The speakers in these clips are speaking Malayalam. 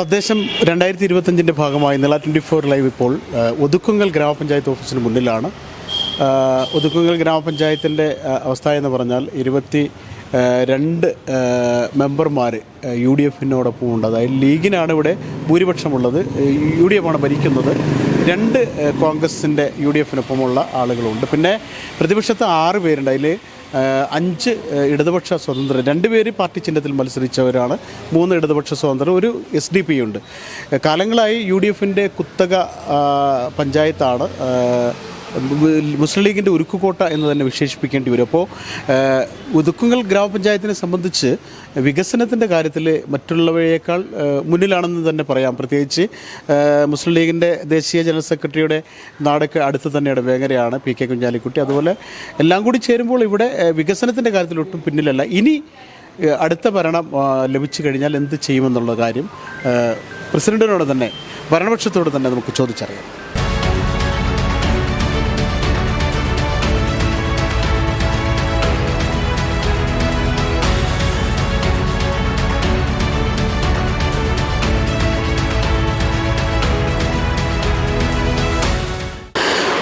തദ്ദേശം രണ്ടായിരത്തി ഇരുപത്തഞ്ചിന്റെ ഭാഗമായി നില ട്വന്റി ഫോർ ലൈവ് ഇപ്പോൾ ഒതുക്കുങ്ങൽ ഗ്രാമപഞ്ചായത്ത് ഓഫീസിന് മുന്നിലാണ്. ഒതുക്കുങ്ങൽ ഗ്രാമപഞ്ചായത്തിന്റെ അവസ്ഥ എന്ന് പറഞ്ഞാൽ ഇരുപത്തി രണ്ട് മെമ്പർമാർ യു ഡി എഫിനോടൊപ്പം ഉണ്ട്. അതായത് ലീഗിനാണ് ഇവിടെ ഭൂരിപക്ഷമുള്ളത്. യു ഡി എഫാണ് ഭരിക്കുന്നത്. രണ്ട് കോൺഗ്രസിന്റെ യു ഡി എഫിനൊപ്പമുള്ള ആളുകളുണ്ട്. പിന്നെ പ്രതിപക്ഷത്ത് ആറ് പേരുണ്ട്. അതിൽ അഞ്ച് ഇടതുപക്ഷ സ്വതന്ത്രർ. രണ്ടുപേര് പാർട്ടി ചിഹ്നത്തിൽ മത്സരിച്ചവരാണ്. മൂന്ന് ഇടതുപക്ഷ സ്വതന്ത്രർ. ഒരു എസ് ഡി പി ഉണ്ട്. കാലങ്ങളായി യു ഡി എഫിന്റെ കുത്തക പഞ്ചായത്താണ്. മുസ്ലിം ലീഗിന്റെ ഉരുക്കുകോട്ട എന്ന് തന്നെ വിശേഷിപ്പിക്കേണ്ടി വരും. അപ്പോൾ ഒതുക്കുങ്ങൽ ഗ്രാമപഞ്ചായത്തിനെ സംബന്ധിച്ച് വികസനത്തിന്റെ കാര്യത്തിൽ മറ്റുള്ളവയേക്കാൾ മുന്നിലാണെന്ന് തന്നെ പറയാം. പ്രത്യേകിച്ച് മുസ്ലിം ലീഗിന്റെ ദേശീയ ജനറൽ സെക്രട്ടറിയുടെ നാടൊക്കെ അടുത്ത് തന്നെയാണ് വേങ്ങരയാണ് പി കെ കുഞ്ഞാലിക്കുട്ടി. അതുപോലെ എല്ലാം കൂടി ചേരുമ്പോൾ ഇവിടെ വികസനത്തിന്റെ കാര്യത്തിൽ ഒട്ടും പിന്നിലല്ല. ഇനി അടുത്ത ഭരണം ലഭിച്ചു കഴിഞ്ഞാൽ എന്ത് ചെയ്യുമെന്നുള്ള കാര്യം പ്രസിഡന്റിനോട് തന്നെ ഭരണപക്ഷത്തോട് തന്നെ നമുക്ക് ചോദിച്ചറിയാം.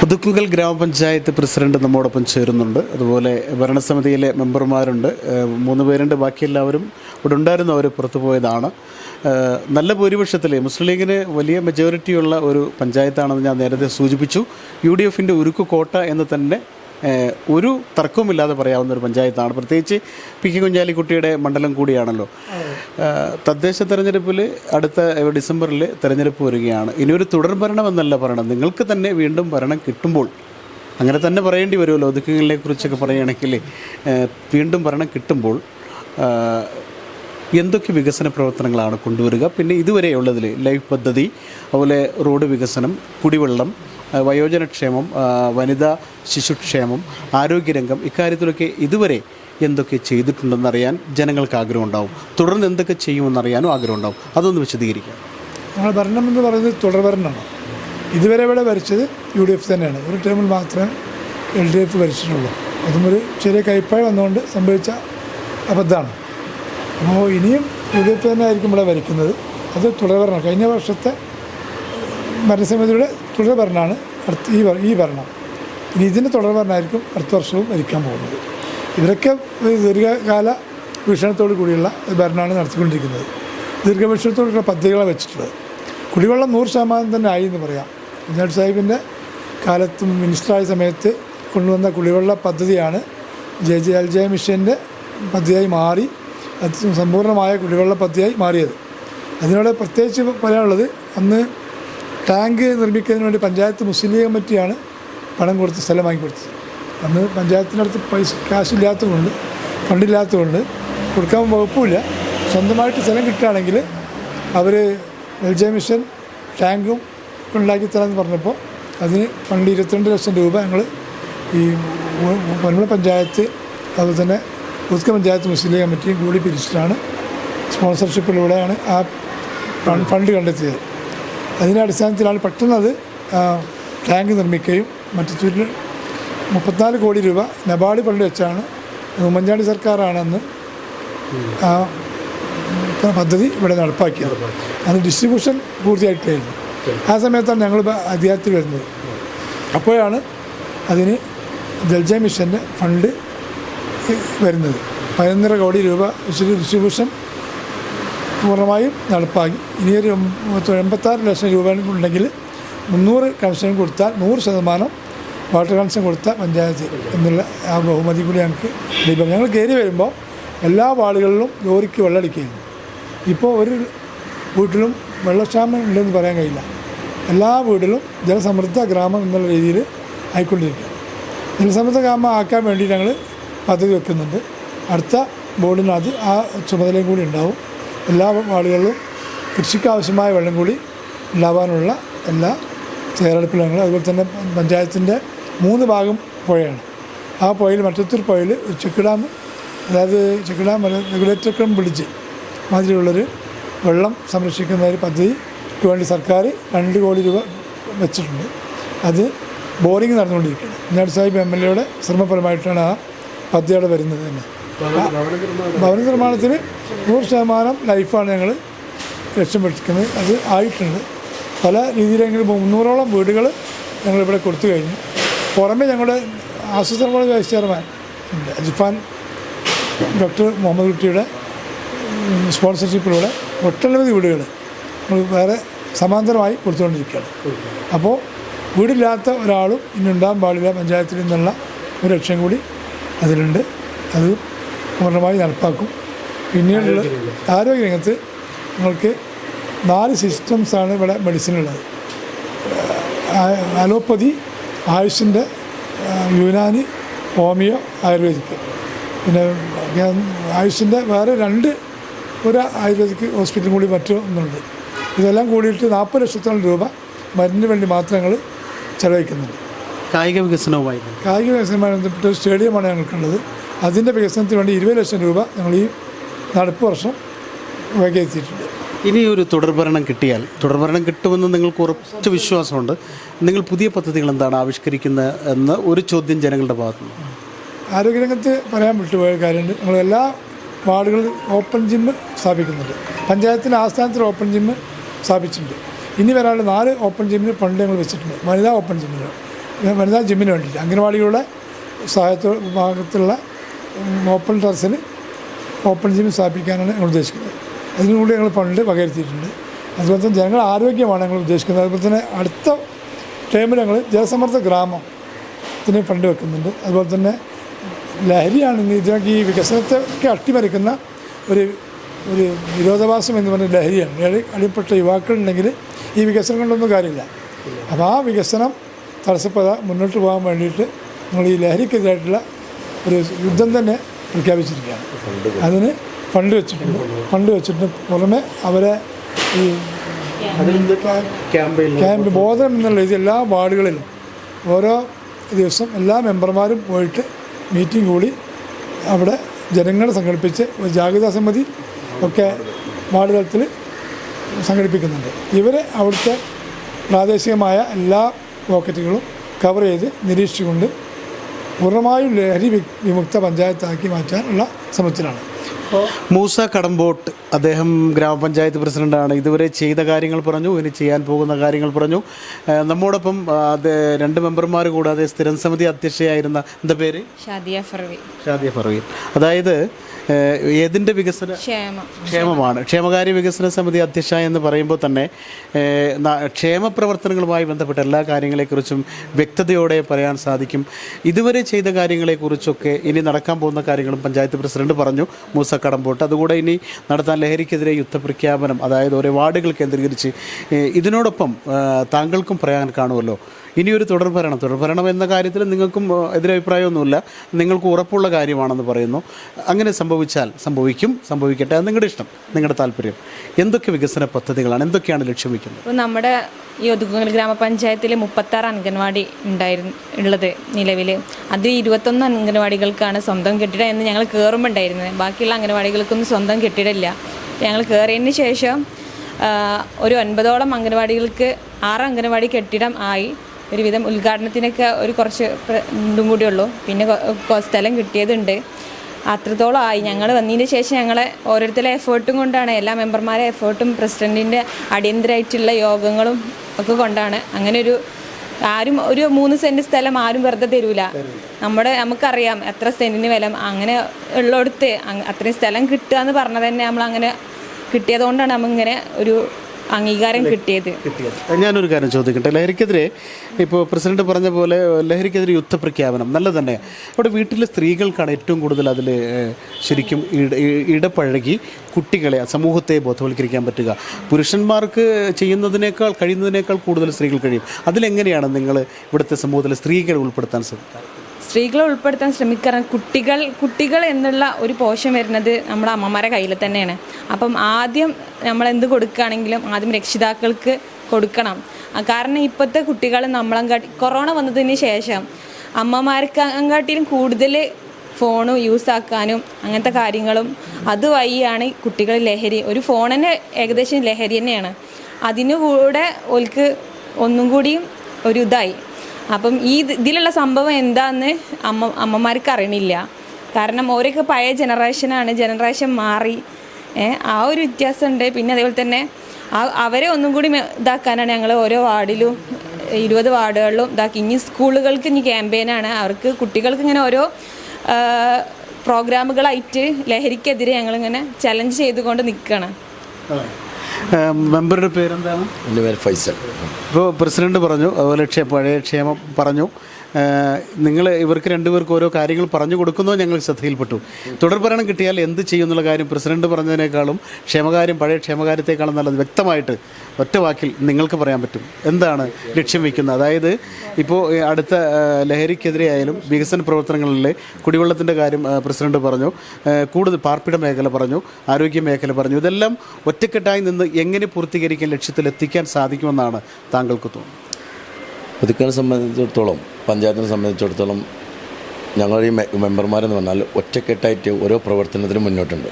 പുതുക്കുങ്കൽ ഗ്രാമപഞ്ചായത്ത് പ്രസിഡന്റ് നമ്മോടൊപ്പം ചേരുന്നുണ്ട്. അതുപോലെ ഭരണസമിതിയിലെ മെമ്പർമാരുണ്ട്. മൂന്ന് പേരുണ്ട്. ബാക്കി എല്ലാവരും ഇവിടെ ഉണ്ടായിരുന്നു. അവർ പുറത്തു പോയതാണ്. നല്ല ഭൂരിപക്ഷത്തിൽ മുസ്ലിം ലീഗിന് വലിയ മെജോറിറ്റിയുള്ള ഒരു പഞ്ചായത്താണെന്ന് ഞാൻ നേരത്തെ സൂചിപ്പിച്ചു. യു ഡി എഫിന്റെ ഉരുക്കു കോട്ട എന്ന് തന്നെ ഒരു തർക്കവുമില്ലാതെ പറയാവുന്ന ഒരു പഞ്ചായത്താണ്. പ്രത്യേകിച്ച് പി കെ കുഞ്ഞാലിക്കുട്ടിയുടെ മണ്ഡലം കൂടിയാണല്ലോ. തദ്ദേശ തെരഞ്ഞെടുപ്പിൽ അടുത്ത ഡിസംബറിൽ തെരഞ്ഞെടുപ്പ് വരികയാണ്. ഇനി ഒരു തുടർ ഭരണം എന്നല്ല പറയണം നിങ്ങൾക്ക് തന്നെ വീണ്ടും ഭരണം കിട്ടുമ്പോൾ അങ്ങനെ തന്നെ പറയേണ്ടി വരുമല്ലോ. ഒതുക്കങ്ങളെ കുറിച്ചൊക്കെ പറയുകയാണെങ്കിൽ വീണ്ടും ഭരണം കിട്ടുമ്പോൾ എന്തൊക്കെ വികസന പ്രവർത്തനങ്ങളാണ് കൊണ്ടുവരിക? പിന്നെ ഇതുവരെയുള്ളതിൽ ലൈഫ് പദ്ധതി അതുപോലെ റോഡ് വികസനം കുടിവെള്ളം വയോജനക്ഷേമം വനിതാ ശിശുക്ഷേമം ആരോഗ്യരംഗം ഇക്കാര്യത്തിലൊക്കെ ഇതുവരെ എന്തൊക്കെ ചെയ്തിട്ടുണ്ടെന്നറിയാൻ ജനങ്ങൾക്ക് ആഗ്രഹം ഉണ്ടാവും തുടർന്ന് എന്തൊക്കെ ചെയ്യുമെന്നറിയാനും ആഗ്രഹം ഉണ്ടാവും അതൊന്ന് വിശദീകരിക്കാം. ഞങ്ങൾ ഭരണം എന്ന് പറയുന്നത് തുടർഭരണമാണ് ഇതുവരെ ഇവിടെ ഭരിച്ചത് യു ഡി എഫ് തന്നെയാണ്. ഒരു ടേമിൽ മാത്രമേ എൽ ഡി എഫ് ഭരിച്ചിട്ടുള്ളൂ. അതും ഒരു ചെറിയ കൈപ്പായ വന്നുകൊണ്ട് സംഭവിച്ച അബദ്ധമാണ്. അപ്പോൾ ഇനിയും യു ഡി എഫ് തന്നെ ആയിരിക്കും ഇവിടെ ഭരിക്കുന്നത്. അത് തുടർഭരണം കഴിഞ്ഞ വർഷത്തെ ഭരണസമിതിയുടെ തുടർ ഭരണമാണ്. അടുത്ത ഈ ഈ ഭരണം. ഇനി ഇതിന്റെ തുടർ ഭരണമായിരിക്കും അടുത്ത വർഷവും ഭരിക്കാൻ പോകുന്നത്. ഇവരൊക്കെ ദീർഘകാല വീക്ഷണത്തോടു കൂടിയുള്ള ഭരണമാണ് നടത്തിക്കൊണ്ടിരിക്കുന്നത്. ദീർഘവീക്ഷണത്തോടുള്ള പദ്ധതികളാണ് വെച്ചിട്ടുള്ളത്. കുടിവെള്ളം നൂറ് ശതമാനം തന്നെ ആയി എന്ന് പറയാം. കുഞ്ഞാട് സാഹിബിന്റെ കാലത്തും മിനിസ്റ്ററായ സമയത്ത് കൊണ്ടുവന്ന കുടിവെള്ള പദ്ധതിയാണ് ജെ ജെ എൽ ജെ മിഷന്റെ പദ്ധതിയായി മാറി. അത് സമ്പൂർണമായ കുടിവെള്ള പദ്ധതിയായി മാറിയത്. അതിനോട് പ്രത്യേകിച്ച് പറയാനുള്ളത് അന്ന് ടാങ്ക് നിർമ്മിക്കുന്നതിന് വേണ്ടി പഞ്ചായത്ത് മുസ്ലിം ലീഗ് കമ്മിറ്റിയാണ് പണം കൊടുത്ത് സ്ഥലം വാങ്ങിക്കൊടുത്തത് അന്ന് പഞ്ചായത്തിനടുത്ത് പൈസ കാശില്ലാത്തതുകൊണ്ട് ഫണ്ടില്ലാത്തതുകൊണ്ട് കൊടുക്കാൻ വകുപ്പില്ല സ്വന്തമായിട്ട് സ്ഥലം കിട്ടുകയാണെങ്കിൽ അവർ എൽജെ മിഷൻ ടാങ്കും ഉണ്ടാക്കി തരാമെന്ന് പറഞ്ഞപ്പോൾ അതിന് ഫണ്ട് ഇരുപത്തിരണ്ട് ലക്ഷം രൂപ ഞങ്ങൾ ഈ വനമ പഞ്ചായത്ത് അതുപോലെ തന്നെ പുതുക്ക പഞ്ചായത്ത് മുസ്ലിം ലീഗ് കമ്മിറ്റിയും കൂടി പിരിച്ചിട്ടാണ് സ്പോൺസർഷിപ്പിലൂടെയാണ് ആ ഫണ്ട് കണ്ടെത്തിയത്. അതിന്റെ അടിസ്ഥാനത്തിലാണ് പെട്ടെന്ന് അത് ടാങ്ക് നിർമ്മിക്കുകയും മറ്റു ചുരു മുപ്പത്തിനാല് കോടി രൂപ നബാർഡ് പള്ളി വെച്ചാണ് ഉമ്മൻചാണ്ടി സർക്കാരാണെന്ന് ആ പദ്ധതി ഇവിടെ നടപ്പാക്കിയത്. അത് ഡിസ്ട്രിബ്യൂഷൻ പൂർത്തിയായിട്ടായിരുന്നു ആ സമയത്താണ് ഞങ്ങൾ അധികാരത്തിൽ വരുന്നത്. അപ്പോഴാണ് അതിന് ജൽജ മിഷന്റെ ഫണ്ട് വരുന്നത്. പതിനൊന്നര കോടി രൂപ ഡിസ്ട്രിബ്യൂഷൻ പൂർണമായും നടപ്പാക്കി. ഇനിയൊരു എൺപത്തി- എൺപത്താറ് ലക്ഷം രൂപ ഉണ്ടെങ്കിൽ മുന്നൂറ് കൺസൺ കൊടുത്താൽ നൂറ് ശതമാനം വാട്ടർ കൺസൺ കൊടുത്ത പഞ്ചായത്ത് എന്നുള്ള ആ ബഹുമതി കൂടി ഞങ്ങൾക്ക് ലഭ്യം ഞങ്ങൾ കയറി വരുമ്പോൾ എല്ലാ വാർഡുകളിലും ലോറിക്ക് വെള്ളമടിക്കുകയായിരുന്നു ഇപ്പോൾ ഒരു വീട്ടിലും വെള്ളക്ഷാമം ഉണ്ടെന്ന് പറയാൻ കഴിയില്ല. എല്ലാ വീടിലും ജലസമൃദ്ധ ഗ്രാമം എന്നുള്ള രീതിയിൽ ആയിക്കൊണ്ടിരിക്കുക ജലസമൃദ്ധ ഗ്രാമം ആക്കാൻ വേണ്ടി ഞങ്ങൾ പദ്ധതി വെക്കുന്നുണ്ട്. അടുത്ത ബോർഡിനകത്ത് ആ ചുമതലയും കൂടി ഉണ്ടാവും. എല്ലാ ആളുകളിലും കൃഷിക്കാവശ്യമായ വെള്ളം കൂടി ഉണ്ടാവാനുള്ള എല്ലാ തയ്യാറെടുപ്പിലും ഞങ്ങൾ അതുപോലെ തന്നെ പഞ്ചായത്തിന്റെ മൂന്ന് ഭാഗം പുഴയാണ്. ആ പുഴയിൽ മറ്റത്തൊരു പുഴയിൽ ചെക്ക് ഡാം അതായത് ചെക്ക് ഡാം റെഗുലേറ്റർ ക്രം പിടിച്ച് മാതിരിയുള്ളൊരു വെള്ളം സംരക്ഷിക്കുന്ന ഒരു പദ്ധതിക്ക് വേണ്ടി സർക്കാർ രണ്ട് കോടി രൂപ വെച്ചിട്ടുണ്ട്. അത് ബോറിംഗ് നടന്നുകൊണ്ടിരിക്കുകയാണ്. കുഞ്ഞാട് സാഹിബ് എം എൽ എയുടെ ശ്രമഫലമായിട്ടാണ് ആ പദ്ധതിയോടെ വരുന്നത് തന്നെ. ഭവന നിർമ്മാണത്തിന് നൂറ് ശതമാനം ലൈഫാണ് ഞങ്ങൾ ലക്ഷ്യം വെച്ചിരിക്കുന്നത്. അത് ആയിട്ടുണ്ട്. പല രീതിയിലെങ്കിലും മുന്നൂറോളം വീടുകൾ ഞങ്ങളിവിടെ കൊടുത്തു കഴിഞ്ഞു. പുറമെ ഞങ്ങളുടെ ആസൂത്രണ വൈസ് ചെയർമാൻ ഉണ്ട് അജിഫാൻ ഡോക്ടർ മുഹമ്മദ് കുട്ടിയുടെ സ്പോൺസർഷിപ്പിലൂടെ ഒട്ടനവധി വീടുകൾ നമ്മൾ വേറെ സമാന്തരമായി കൊടുത്തുകൊണ്ടിരിക്കുകയാണ്. അപ്പോൾ വീടില്ലാത്ത ഒരാളും ഇനി ഉണ്ടാകാൻ പാടില്ല പഞ്ചായത്തിൽ നിന്നുള്ള ഒരു ലക്ഷ്യം കൂടി അതിലുണ്ട്. അത് പൂർണമായി നടപ്പാക്കും. പിന്നീടുള്ള ആരോഗ്യരംഗത്ത്. നിങ്ങൾക്ക് നാല് സിസ്റ്റംസാണ് ഇവിടെ മെഡിസിനുള്ളത് ഉള്ളത്. അലോപ്പതി ആയുഷിന്റെ യുനാനി ഹോമിയോ ആയുർവേദിക് പിന്നെ ആയുഷിന്റെ വേറെ രണ്ട് ഒരു ആയുർവേദിക് ഹോസ്പിറ്റലും കൂടി മറ്റൊന്നുണ്ട് ഇതെല്ലാം കൂടിയിട്ട് നാൽപ്പത് ലക്ഷത്തോളം രൂപ മരുന്നിന് വേണ്ടി മാത്രം ഞങ്ങൾ ചെലവഴിക്കുന്നുണ്ട്. കായിക വികസനവുമായി കായിക വികസനവുമായി ബന്ധപ്പെട്ട ഒരു സ്റ്റേഡിയമാണ് ഞങ്ങൾക്കുള്ളത്. അതിന്റെ വികസനത്തിന് വേണ്ടി ഇരുപത് ലക്ഷം രൂപ ഞങ്ങൾ ഈ നടപ്പ് വർഷം വകയെത്തിയിട്ടുണ്ട് ഇനി ഒരു തുടർഭരണം കിട്ടിയാൽ തുടർഭരണം കിട്ടുമെന്ന് നിങ്ങൾക്ക് ഉറച്ച വിശ്വാസമുണ്ട്. നിങ്ങൾ പുതിയ പദ്ധതികൾ എന്താണ് ആവിഷ്കരിക്കുന്നത് എന്ന് ഒരു ചോദ്യം ജനങ്ങളുടെ ഭാഗത്തു നിന്ന് ആരോഗ്യരംഗത്ത് പറയാൻ വിട്ടുപോയ കാര്യമുണ്ട്. ഞങ്ങൾ എല്ലാ വാർഡുകളിൽ ഓപ്പൺ ജിമ്മ് സ്ഥാപിക്കുന്നുണ്ട്. പഞ്ചായത്തിന്റെ ആസ്ഥാനത്തിൽ ഓപ്പൺ ജിമ്മ് സ്ഥാപിച്ചിട്ടുണ്ട്. ഇനി വരാനുള്ള നാല് ഓപ്പൺ ജിമ്മിന് ഫണ്ട് ഞങ്ങൾ വെച്ചിട്ടുണ്ട്. വനിതാ ഓപ്പൺ ജിമ്മിന്. വനിതാ ജിമ്മിന് വേണ്ടിയിട്ട് അംഗനവാടികളുടെ സഹായത്തോ ഭാഗത്തുള്ള ഓപ്പൺ ടെറസിൽ ഓപ്പൺ ജിം സ്ഥാപിക്കാനാണ് ഞങ്ങൾ ഉദ്ദേശിക്കുന്നത്. അതിനുകൂടി ഞങ്ങൾ ഫണ്ട് വകയിരുത്തിയിട്ടുണ്ട്. അതുപോലെ തന്നെ ജനങ്ങൾ ആരോഗ്യമാണ് ഞങ്ങൾ ഉദ്ദേശിക്കുന്നത്. അതുപോലെ തന്നെ അടുത്ത ടൈമിൽ ഞങ്ങൾ ജലസമർത്ഥ ഗ്രാമം ത്തിന് ഫണ്ട് വെക്കുന്നുണ്ട്. അതുപോലെ തന്നെ ലഹരിയാണെങ്കിൽ ഇതിനൊക്കെ ഈ വികസനത്തെ അട്ടിമറിക്കുന്ന ഒരു ഒരു വിരോധാഭാസം എന്ന് പറഞ്ഞ ലഹരിയാണ്. ലഹരി അടിപ്പെട്ട യുവാക്കളുണ്ടെങ്കിൽ ഈ വികസനം കൊണ്ടൊന്നും കാര്യമില്ല. അപ്പോൾ ആ വികസനം തടസ്സപ്പെടാൻ മുന്നോട്ട് പോകാൻ വേണ്ടിയിട്ട് നമ്മൾ ഈ ലഹരിക്കെതിരായിട്ടുള്ള ഒരു യുദ്ധം തന്നെ പ്രഖ്യാപിച്ചിരിക്കുകയാണ്. അതിന് ഫണ്ട് വെച്ചിട്ടുണ്ട്. ഫണ്ട് വെച്ചിട്ട് പുറമെ അവരെ ഈ ക്യാമ്പ് ബോധനം എന്നുള്ള രീതി എല്ലാ വാർഡുകളിലും ഓരോ ദിവസം എല്ലാ മെമ്പർമാരും പോയിട്ട് മീറ്റിംഗ് കൂടി അവിടെ ജനങ്ങളെ സംഘടിപ്പിച്ച് ഒരു ജാഗ്രതാ സമിതി ഒക്കെ വാർഡ് തലത്തിൽ സംഘടിപ്പിക്കുന്നുണ്ട്. ഇവരെ അവിടുത്തെ പ്രാദേശികമായ എല്ലാ പോക്കറ്റുകളും കവർ ചെയ്ത് നിരീക്ഷിച്ചുകൊണ്ട് പൂർണമായും ലഹരി വിമുക്ത പഞ്ചായത്താക്കി മാറ്റാനുള്ള ശ്രമത്തിലാണ്. മൂസ കടമ്പോട്ട് അദ്ദേഹം ഗ്രാമപഞ്ചായത്ത് പ്രസിഡന്റാണ്. ഇതുവരെ ചെയ്ത കാര്യങ്ങൾ പറഞ്ഞു ഇനി ചെയ്യാൻ പോകുന്ന കാര്യങ്ങൾ പറഞ്ഞു. നമ്മോടൊപ്പം രണ്ട് മെമ്പർമാർ കൂടാതെ സ്ഥിരം സമിതി അധ്യക്ഷയായിരുന്ന എന്താ പേര്? ഷാദിയ ഫർവി. ഷാദിയ ഫർവീൻ അതായത് ഏതിന്റെ വികസന ക്ഷേമ. ക്ഷേമമാണ്. ക്ഷേമകാര്യ വികസന സമിതി അധ്യക്ഷ എന്ന് പറയുമ്പോൾ തന്നെ ക്ഷേമ പ്രവർത്തനങ്ങളുമായി ബന്ധപ്പെട്ട എല്ലാ കാര്യങ്ങളെക്കുറിച്ചും വ്യക്തതയോടെ പറയാൻ സാധിക്കും. ഇതുവരെ ചെയ്ത കാര്യങ്ങളെക്കുറിച്ചൊക്കെ ഇനി നടക്കാൻ പോകുന്ന കാര്യങ്ങളും പഞ്ചായത്ത് പ്രസിഡന്റ് പറഞ്ഞു. മൂസ കടമ്പോട്ട് അതുകൂടെ ഇനി നടത്താൻ ലഹരിക്കെതിരെ യുദ്ധപ്രഖ്യാപനം അതായത് ഓരോ വാർഡുകൾ കേന്ദ്രീകരിച്ച് ഇതിനോടൊപ്പം താങ്കൾക്കും പറയാൻ കാണുമല്ലോ. ഇനിയൊരു തുടർഭരണം തുടർഭരണം എന്ന കാര്യത്തിൽ നിങ്ങൾക്കും എതിരഭിപ്രായമൊന്നുമില്ല. നിങ്ങൾക്ക് ഉറപ്പുള്ള കാര്യമാണെന്ന് പറയുന്നു. അങ്ങനെ സംഭവിച്ചാൽ സംഭവിക്കും സംഭവിക്കട്ടെ. അത് നിങ്ങളുടെ ഇഷ്ടം നിങ്ങളുടെ താല്പര്യം. എന്തൊക്കെ വികസന പദ്ധതികളാണ് എന്തൊക്കെയാണ് ലക്ഷ്യം വയ്ക്കുന്നത് നമ്മുടെ ഈ ഒതുക്കുങ്ങൽ ഗ്രാമപഞ്ചായത്തിൽ മുപ്പത്താറ് അംഗൻവാടി ഉണ്ടായിരുന്നു ഉള്ളത് നിലവിൽ അതിൽ ഇരുപത്തൊന്ന് അംഗൻവാടികൾക്കാണ് സ്വന്തം കെട്ടിടം എന്ന് ഞങ്ങൾ കയറുമ്പോൾ ഉണ്ടായിരുന്നത്. ബാക്കിയുള്ള അംഗൻവാടികൾക്കൊന്നും സ്വന്തം കെട്ടിടമില്ല. ഞങ്ങൾ കയറിയതിന് ശേഷം ഒരു ഒൻപതോളം അംഗൻവാടികൾക്ക് ആറ് അംഗൻവാടി കെട്ടിടം ആയി. ഒരുവിധം ഉദ്ഘാടനത്തിനൊക്കെ ഒരു കുറച്ച് ഇതും ഇതും കൂടിയുള്ളൂ പിന്നെ സ്ഥലം കിട്ടിയതുണ്ട്. അത്രത്തോളം ആയി. ഞങ്ങൾ വന്നതിന് ശേഷം ഞങ്ങളെ ഓരോരുത്തരുടെ എഫേർട്ടും കൊണ്ടാണ് എല്ലാ മെമ്പർമാരെ എഫേർട്ടും പ്രസിഡന്റിന്റെ അടിയന്തരമായിട്ടുള്ള യോഗങ്ങളും ഒക്കെ കൊണ്ടാണ്. അങ്ങനെ ഒരു ആരും ഒരു മൂന്ന് സെന്റ് സ്ഥലം ആരും വെറുതെ തരൂല. നമ്മുടെ നമുക്കറിയാം എത്ര സെന്റിന് വില. അങ്ങനെ ഉള്ളടുത്ത് അത്രയും സ്ഥലം കിട്ടുക എന്ന് പറഞ്ഞത് തന്നെ നമ്മൾ അങ്ങനെ കിട്ടിയതുകൊണ്ടാണ് നമ്മിങ്ങനെ ഒരു അംഗീകാരം കിട്ടിയത്. കിട്ടിയത്. ഞാനൊരു കാര്യം ചോദിക്കട്ടെ? ലഹരിക്കെതിരെ ഇപ്പോൾ പ്രസിഡന്റ് പറഞ്ഞ പോലെ ലഹരിക്കെതിരെ യുദ്ധപ്രഖ്യാപനം നല്ല തന്നെ. അവിടെ വീട്ടിലെ സ്ത്രീകൾക്കാണ് ഏറ്റവും കൂടുതൽ അതിൽ ശരിക്കും ഇടപഴകി കുട്ടികളെ സമൂഹത്തെ ബോധവൽക്കരിക്കാൻ പറ്റുക. പുരുഷന്മാർക്ക് ചെയ്യുന്നതിനേക്കാൾ കഴിയുന്നതിനേക്കാൾ കൂടുതൽ സ്ത്രീകൾ കഴിയും. അതിലെങ്ങനെയാണ് നിങ്ങൾ ഇവിടുത്തെ സമൂഹത്തിലെ സ്ത്രീകളെ ഉൾപ്പെടുത്താൻ ശ്രമിക്കുക സ്ത്രീകളെ ഉൾപ്പെടുത്താൻ ശ്രമിക്കാറ് കുട്ടികൾ കുട്ടികൾ എന്നുള്ള ഒരു പോഷൻ വരുന്നത് നമ്മുടെ അമ്മമാരെ കയ്യിൽ തന്നെയാണ്. അപ്പം ആദ്യം നമ്മൾ എന്ത് കൊടുക്കുകയാണെങ്കിലും ആദ്യം രക്ഷിതാക്കൾക്ക് കൊടുക്കണം. കാരണം ഇപ്പോഴത്തെ കുട്ടികൾ നമ്മളെങ്കാട്ടി കൊറോണ വന്നതിന് ശേഷം അമ്മമാർക്ക് അങ്ങാട്ടിലും കൂടുതൽ ഫോണ് യൂസ് ആക്കാനും അങ്ങനത്തെ കാര്യങ്ങളും അതുവഴിയാണ് കുട്ടികൾ ലഹരി ഒരു ഫോൺ തന്നെ ഏകദേശം ലഹരി തന്നെയാണ്. അതിനു കൂടെ ഓൽക്ക് ഒന്നും കൂടിയും ഒരു ഇതായി. അപ്പം ഈ ഇതിലുള്ള സംഭവം എന്താന്ന് അമ്മ അമ്മമാർക്ക് അറിയണില്ല. കാരണം ഓരൊക്കെ പഴയ ജനറേഷനാണ് ജനറേഷൻ മാറി. ആ ഒരു വ്യത്യാസമുണ്ട്. പിന്നെ അതേപോലെ തന്നെ അവരെ ഒന്നും കൂടി ഇതാക്കാനാണ് ഞങ്ങൾ ഓരോ വാർഡിലും ഇരുപത് വാർഡുകളിലും ഇതാക്കി. ഇനി സ്കൂളുകൾക്ക് ഇനി ക്യാമ്പയിനാണ് അവർക്ക് കുട്ടികൾക്ക് ഇങ്ങനെ ഓരോ പ്രോഗ്രാമുകളായിട്ട് ലഹരിക്കെതിരെ ഞങ്ങളിങ്ങനെ ചലഞ്ച് ചെയ്തുകൊണ്ട് നിൽക്കുകയാണ് മെമ്പറുടെ പേരെന്താണ്? എന്റെ പേര് ഫൈസൽ. ഇപ്പോൾ പ്രസിഡന്റ് പറഞ്ഞു അതുപോലെ ക്ഷേ പഴയ ക്ഷേമം പറഞ്ഞു. നിങ്ങൾ ഇവർക്ക് രണ്ടുപേർക്ക് ഓരോ കാര്യങ്ങൾ പറഞ്ഞു കൊടുക്കുന്നോ ഞങ്ങൾ ശ്രദ്ധയിൽപ്പെട്ടു. തുടർ ഭരണം കിട്ടിയാൽ എന്ത് ചെയ്യും എന്നുള്ള കാര്യം പ്രസിഡന്റ് പറഞ്ഞതിനേക്കാളും ക്ഷേമകാര്യം പഴയ ക്ഷേമകാര്യത്തെക്കാളും നല്ലത്. വ്യക്തമായിട്ട് ഒറ്റ വാക്കിൽ നിങ്ങൾക്ക് പറയാൻ പറ്റും. എന്താണ് ലക്ഷ്യം വയ്ക്കുന്നത്? അതായത് ഇപ്പോൾ അടുത്ത ലഹരിക്കെതിരെ ആയാലും വികസന പ്രവർത്തനങ്ങളിൽ കുടിവെള്ളത്തിന്റെ കാര്യം പ്രസിഡന്റ് പറഞ്ഞു. കൂടുതൽ പാർപ്പിട മേഖല പറഞ്ഞു ആരോഗ്യ മേഖല പറഞ്ഞു. ഇതെല്ലാം ഒറ്റക്കെട്ടായി നിന്ന് എങ്ങനെ പൂർത്തീകരിക്കാൻ ലക്ഷ്യത്തിലെത്തിക്കാൻ സാധിക്കുമെന്നാണ് താങ്കൾക്ക് തോന്നുന്നത്? പുതുക്കാനെ സംബന്ധിച്ചിടത്തോളം പഞ്ചായത്തിനെ സംബന്ധിച്ചിടത്തോളം ഞങ്ങൾ ഈ മെമ്പർമാരെന്ന് പറഞ്ഞാൽ ഒറ്റക്കെട്ടായിട്ട് ഓരോ പ്രവർത്തനത്തിനും മുന്നോട്ടുണ്ട്.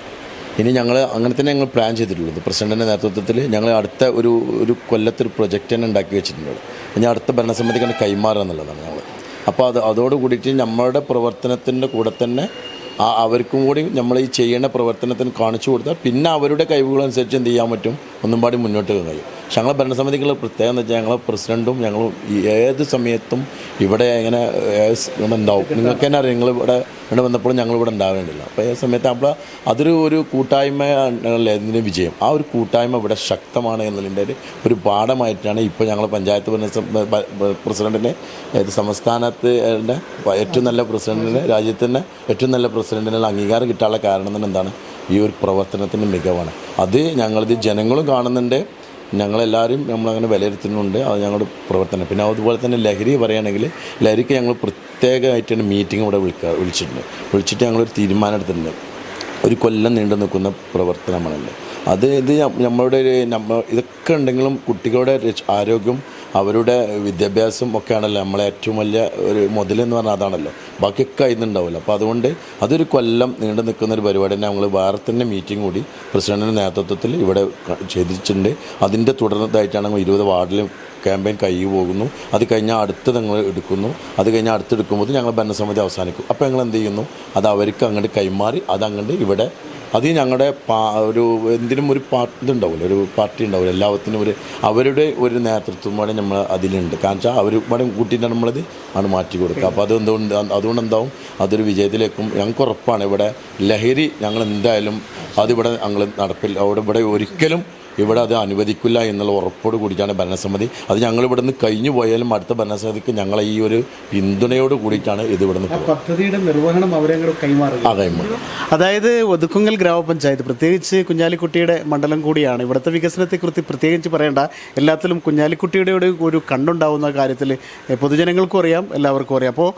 ഇനി ഞങ്ങൾ അങ്ങനെ തന്നെ ഞങ്ങൾ പ്ലാൻ ചെയ്തിട്ടുള്ളത്. പ്രസിഡന്റിന്റെ നേതൃത്വത്തിൽ ഞങ്ങൾ അടുത്ത ഒരു ഒരു കൊല്ലത്തൊരു പ്രൊജക്റ്റ് തന്നെ ഉണ്ടാക്കി വെച്ചിട്ടുണ്ട്. ഇനി അടുത്ത ഭരണസമിതിക്ക് കൈമാറുക എന്നുള്ളതാണ് ഞങ്ങൾ അപ്പോൾ അത് അതോടുകൂടിയിട്ട് നമ്മളുടെ പ്രവർത്തനത്തിന്റെ കൂടെ തന്നെ ആ അവർക്കും കൂടി നമ്മൾ ഈ ചെയ്യുന്ന പ്രവർത്തനത്തിന് കാണിച്ചു കൊടുത്താൽ പിന്നെ അവരുടെ കഴിവുകളനുസരിച്ച് എന്ത് ചെയ്യാൻ പറ്റും? ഒന്നും പാടി മുന്നോട്ട് കഴിയും. പക്ഷെ ഞങ്ങളെ ഭരണസമിതിക്കുള്ള പ്രത്യേകത എന്ന് വെച്ചാൽ ഞങ്ങളെ പ്രസിഡന്റും ഞങ്ങളും ഏത് സമയത്തും ഇവിടെ ഇങ്ങനെ എന്താവും നിങ്ങൾക്ക് തന്നെ അറിയാം നിങ്ങൾ ഇവിടെ ഇവിടെ വന്നപ്പോഴും ഞങ്ങളിവിടെ ഉണ്ടാകേണ്ടില്ല അപ്പോൾ ഏത് സമയത്ത് അപ്പോൾ അതൊരു ഒരു കൂട്ടായ്മ എന്തിനും വിജയം. ആ ഒരു കൂട്ടായ്മ ഇവിടെ ശക്തമാണ് എന്നതിന്റെ ഒരു പാഠമായിട്ടാണ് ഇപ്പോൾ ഞങ്ങൾ പഞ്ചായത്ത് ഏത് സംസ്ഥാനത്തിന്റെ ഏറ്റവും നല്ല പ്രസിഡന്റിനെ രാജ്യത്തിന് ഏറ്റവും നല്ല പ്രസിഡന്റിനുള്ള അംഗീകാരം കിട്ടാനുള്ള കാരണം തന്നെ എന്താണ്? ഈ ഒരു പ്രവർത്തനത്തിന്റെ മികവാണ്. അത് ഞങ്ങളിത് ജനങ്ങളും കാണുന്നുണ്ട്. ഞങ്ങളെല്ലാവരും നമ്മളങ്ങനെ വിലയിരുത്തുന്നുണ്ട്. അത് ഞങ്ങളുടെ പ്രവർത്തനം. പിന്നെ അതുപോലെ തന്നെ ലഹരി പറയുകയാണെങ്കിൽ ലഹരിക്ക് ഞങ്ങൾ പ്രത്യേകമായിട്ടാണ് മീറ്റിംഗ് ഇവിടെ വിളിക്കുക വിളിച്ചിട്ടുണ്ട്. വിളിച്ചിട്ട് ഞങ്ങളൊരു തീരുമാനം എടുത്തിട്ടുണ്ട്. ഒരു കൊല്ലം നീണ്ടു നിൽക്കുന്ന പ്രവർത്തനമാണല്ലോ അത് ഇത് നമ്മളുടെ ഒരു നമ്മ ഇതൊക്കെ ഉണ്ടെങ്കിലും കുട്ടികളുടെ ആരോഗ്യം അവരുടെ വിദ്യാഭ്യാസം ഒക്കെ ഒക്കെയാണല്ലോ നമ്മളെ ഏറ്റവും വലിയ ഒരു മുതലെന്ന് പറഞ്ഞാൽ അതാണല്ലോ. ബാക്കിയൊക്കെ അതിന്നുണ്ടാവില്ല അപ്പോൾ അതുകൊണ്ട് അതൊരു കൊല്ലം നീണ്ടു നിൽക്കുന്ന ഒരു പരിപാടി തന്നെ ഞങ്ങൾ തന്നെ മീറ്റിംഗ് കൂടി പ്രസിഡന്റിന്റെ നേതൃത്വത്തിൽ ഇവിടെ ചെയ്തിട്ടുണ്ട്. അതിന്റെ തുടർന്നതായിട്ടാണ് ഇരുപത് വാർഡിലും ക്യാമ്പയിൻ കൈ പോകുന്നു. അത് കഴിഞ്ഞാൽ അടുത്ത് ഞങ്ങൾ എടുക്കുന്നു. അത് കഴിഞ്ഞാൽ അടുത്തെടുക്കുമ്പോൾ ഞങ്ങൾ ഭരണസമിതി അവസാനിക്കും. അപ്പോൾ ഞങ്ങൾ എന്ത് ചെയ്യുന്നു? അത് അവർക്ക് അങ്ങോട്ട് കൈമാറി അത് അങ്ങോട്ട് ഇവിടെ അത് ഞങ്ങളുടെ പാ ഒരു എന്തിനും ഒരു പാർട്ടി ഇതുണ്ടാവില്ല. ഒരു പാർട്ടി ഉണ്ടാവില്ല. എല്ലാത്തിനും ഒരു അവരുടെ ഒരു നേതൃത്വം കൂടെ നമ്മൾ അതിലുണ്ട്. കാരണം വെച്ചാൽ അവർ വേണം കൂട്ടിയിട്ട് നമ്മളത് ആണ് മാറ്റി കൊടുക്കുക. അപ്പോൾ അത് എന്തുകൊണ്ട് അതുകൊണ്ട് എന്താവും? അതൊരു വിജയത്തിലേക്കും ഞങ്ങൾക്ക് ഉറപ്പാണ്. ഇവിടെ ലഹരി ഞങ്ങൾ എന്തായാലും അതിവിടെ ഞങ്ങൾ നടപ്പിൽ അവിടെ ഇവിടെ ഒരിക്കലും ഇവിടെ അത് അനുവദിക്കില്ല എന്നുള്ള ഉറപ്പോട് കൂടിയിട്ടാണ് ഭരണസമിതി. അത് ഞങ്ങൾ ഇവിടെ നിന്ന് കഴിഞ്ഞു പോയാലും അടുത്ത ഭരണസമിതിക്ക് ഞങ്ങളെ ഈ ഒരു പിന്തുണയോട് കൂടിയിട്ടാണ് ഇത് ഇവിടെ നിന്ന് പദ്ധതിയുടെ നിർവഹണം അവരെ കൈമാറുക അതായത് ഒതുക്കുങ്ങൽ ഗ്രാമപഞ്ചായത്ത് പ്രത്യേകിച്ച് കുഞ്ഞാലിക്കുട്ടിയുടെ മണ്ഡലം കൂടിയാണ്. ഇവിടുത്തെ വികസനത്തെക്കുറിച്ച് പ്രത്യേകിച്ച് പറയേണ്ട. എല്ലാത്തിലും കുഞ്ഞാലിക്കുട്ടിയുടെ ഒരു ഒരു കണ്ണുണ്ടാവുന്ന കാര്യത്തിൽ പൊതുജനങ്ങൾക്കും അറിയാം എല്ലാവർക്കും അറിയാം. അപ്പോൾ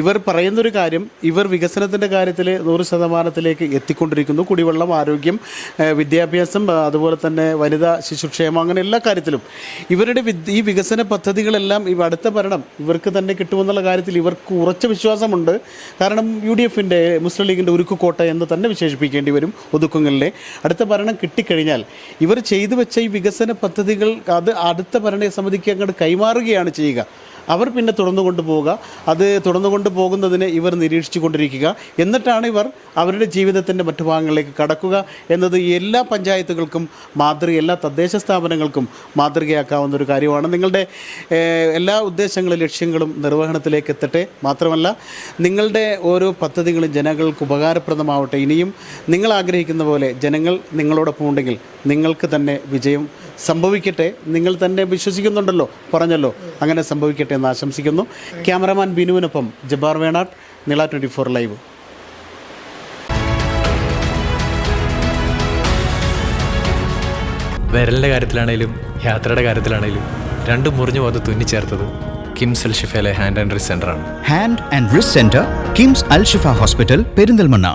ഇവർ പറയുന്നൊരു കാര്യം ഇവർ വികസനത്തിന്റെ കാര്യത്തിൽ നൂറ് ശതമാനത്തിലേക്ക് എത്തിക്കൊണ്ടിരിക്കുന്നു. കുടിവെള്ളം ആരോഗ്യം വിദ്യാഭ്യാസം അതുപോലെ തന്നെ വനിതാ ശിശുക്ഷേമം അങ്ങനെ എല്ലാ കാര്യത്തിലും. ഇവരുടെ ഈ വികസന പദ്ധതികളെല്ലാം ഇവ അടുത്ത ഭരണം ഇവർക്ക് തന്നെ കിട്ടുമെന്നുള്ള കാര്യത്തിൽ ഇവർക്ക് ഉറച്ച വിശ്വാസമുണ്ട്. കാരണം യു ഡി എഫിന്റെ മുസ്ലിം ലീഗിന്റെ ഉരുക്കുകോട്ട എന്ന് തന്നെ വിശേഷിപ്പിക്കേണ്ടി വരും ഒതുക്കുങ്ങളിലെ. അടുത്ത ഭരണം കിട്ടിക്കഴിഞ്ഞാൽ ഇവർ ചെയ്തു വെച്ച ഈ വികസന പദ്ധതികൾ അത് അടുത്ത ഭരണ സമിതിക്ക് അങ്ങോട്ട് കൈമാറുകയാണ് ചെയ്യുക. അവർ പിന്നെ തുറന്നു കൊണ്ടുപോവുക അത് തുറന്നു കൊണ്ടുപോകുന്നതിനെ ഇവർ നിരീക്ഷിച്ചു കൊണ്ടിരിക്കുക. എന്നിട്ടാണ് ഇവർ അവരുടെ ജീവിതത്തിന്റെ മറ്റു ഭാഗങ്ങളിലേക്ക് കടക്കുക എന്നത് എല്ലാ പഞ്ചായത്തുകൾക്കും മാതൃക എല്ലാ തദ്ദേശ സ്ഥാപനങ്ങൾക്കും മാതൃകയാക്കാവുന്ന ഒരു കാര്യമാണ്. നിങ്ങളുടെ എല്ലാ ഉദ്ദേശങ്ങളും ലക്ഷ്യങ്ങളും നിർവഹണത്തിലേക്ക് എത്തട്ടെ. മാത്രമല്ല നിങ്ങളുടെ ഓരോ പദ്ധതികളും ജനങ്ങൾക്ക് ഉപകാരപ്രദമാവട്ടെ. ഇനിയും നിങ്ങൾ ആഗ്രഹിക്കുന്ന പോലെ ജനങ്ങൾ നിങ്ങളോടൊപ്പം ഉണ്ടെങ്കിൽ നിങ്ങൾക്ക് തന്നെ വിജയം സംഭവിക്കട്ടെ. നിങ്ങൾ തന്നെ വിശ്വസിക്കുന്നുണ്ടല്ലോ പറഞ്ഞല്ലോ. അങ്ങനെ സംഭവിക്കട്ടെ എന്ന് ആശംസിക്കുന്നു. ക്യാമറമാൻ ബിനുവിനൊപ്പം ജബ്ബാർ വേണാട്ട് നില ട്വന്റി ഫോർ ലൈവ്. വിരലിന്റെ കാര്യത്തിലാണേലും യാത്രയുടെ കാര്യത്തിലാണേലും രണ്ടും മുറിഞ്ഞു പോകാതെ തുന്നിച്ചേർത്തത് കിംസ് അൽ ഷിഫയിലെ hand and wrist സെന്ററാണ് hand and wrist centre KIMS Al Shifa hospital Perinthalmanna.